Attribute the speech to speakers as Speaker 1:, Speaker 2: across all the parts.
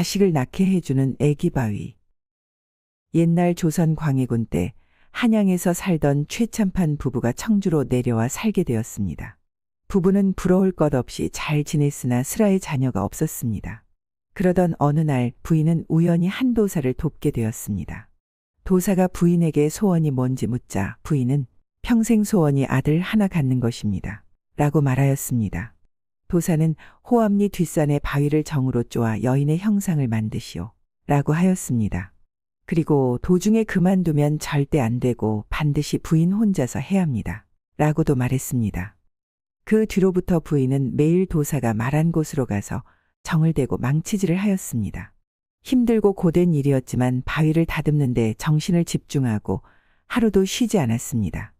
Speaker 1: 자식을 낳게 해주는 애기바위. 옛날 조선 광해군 때 한양에서 살던 최참판 부부가 청주로 내려와 살게 되었습니다. 부부는 부러울 것 없이 잘 지냈으나 슬아의 자녀가 없었습니다. 그러던 어느 날 부인은 우연히 한 도사를 돕게 되었습니다. 도사가 부인에게 소원이 뭔지 묻자 부인은 평생 소원이 아들 하나 갖는 것입니다. 라고 말하였습니다. 도사는 호암리 뒷산에 바위를 정으로 쪼아 여인의 형상을 만드시오. 라고 하였습니다. 그리고 도중에 그만두면 절대 안 되고 반드시 부인 혼자서 해야 합니다. 라고도 말했습니다. 그 뒤로부터 부인은 매일 도사가 말한 곳으로 가서 정을 대고 망치질을 하였습니다. 힘들고 고된 일이었지만 바위를 다듬는데 정신을 집중하고 하루도 쉬지 않았습니다.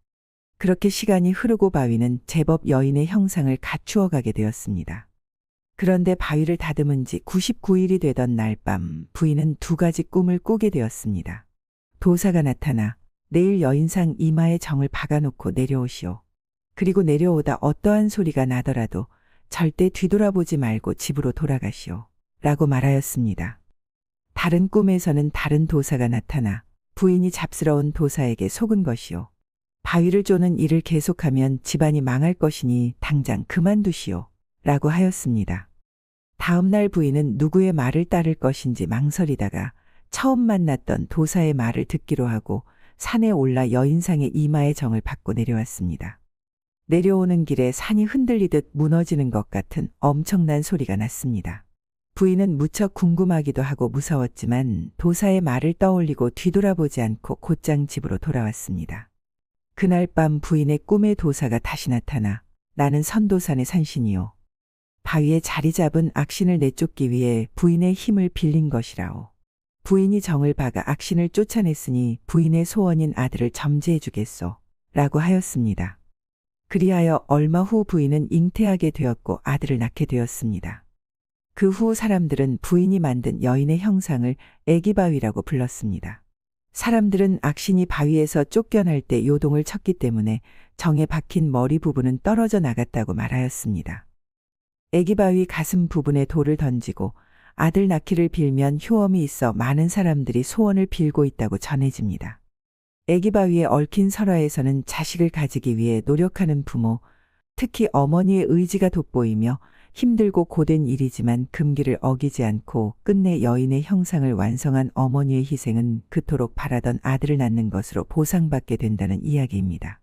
Speaker 1: 그렇게 시간이 흐르고 바위는 제법 여인의 형상을 갖추어 가게 되었습니다. 그런데 바위를 다듬은 지 99일이 되던 날 밤 부인은 두 가지 꿈을 꾸게 되었습니다. 도사가 나타나 내일 여인상 이마에 정을 박아놓고 내려오시오. 그리고 내려오다 어떠한 소리가 나더라도 절대 뒤돌아보지 말고 집으로 돌아가시오. 라고 말하였습니다. 다른 꿈에서는 다른 도사가 나타나 부인이 잡스러운 도사에게 속은 것이오. 바위를 쪼는 일을 계속하면 집안이 망할 것이니 당장 그만두시오. 라고 하였습니다. 다음날 부인은 누구의 말을 따를 것인지 망설이다가 처음 만났던 도사의 말을 듣기로 하고 산에 올라 여인상의 이마의 정을 받고 내려왔습니다. 내려오는 길에 산이 흔들리듯 무너지는 것 같은 엄청난 소리가 났습니다. 부인은 무척 궁금하기도 하고 무서웠지만 도사의 말을 떠올리고 뒤돌아보지 않고 곧장 집으로 돌아왔습니다. 그날 밤 부인의 꿈에 도사가 다시 나타나 나는 선도산의 산신이요. 바위에 자리 잡은 악신을 내쫓기 위해 부인의 힘을 빌린 것이라오. 부인이 정을 박아 악신을 쫓아냈으니 부인의 소원인 아들을 점지해 주겠소. 라고 하였습니다. 그리하여 얼마 후 부인은 잉태하게 되었고 아들을 낳게 되었습니다. 그 후 사람들은 부인이 만든 여인의 형상을 애기바위라고 불렀습니다. 사람들은 악신이 바위에서 쫓겨날 때 요동을 쳤기 때문에 정에 박힌 머리 부분은 떨어져 나갔다고 말하였습니다. 애기 바위 가슴 부분에 돌을 던지고 아들 낳기를 빌면 효험이 있어 많은 사람들이 소원을 빌고 있다고 전해집니다. 애기 바위에 얽힌 설화에서는 자식을 가지기 위해 노력하는 부모, 특히 어머니의 의지가 돋보이며 힘들고 고된 일이지만 금기를 어기지 않고 끝내 여인의 형상을 완성한 어머니의 희생은 그토록 바라던 아들을 낳는 것으로 보상받게 된다는 이야기입니다.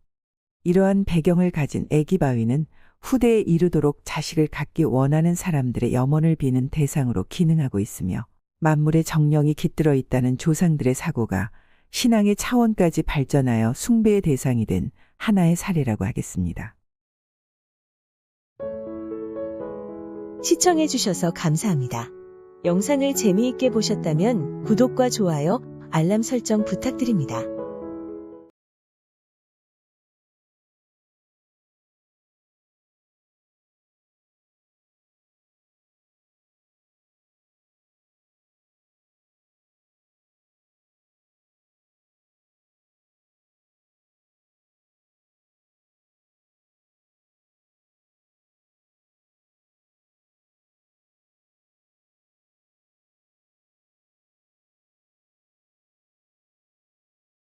Speaker 1: 이러한 배경을 가진 애기 바위는 후대에 이르도록 자식을 갖기 원하는 사람들의 염원을 비는 대상으로 기능하고 있으며 만물의 정령이 깃들어 있다는 조상들의 사고가 신앙의 차원까지 발전하여 숭배의 대상이 된 하나의 사례라고 하겠습니다.
Speaker 2: 시청해주셔서 감사합니다. 영상을 재미있게 보셨다면 구독과 좋아요, 알람 설정 부탁드립니다.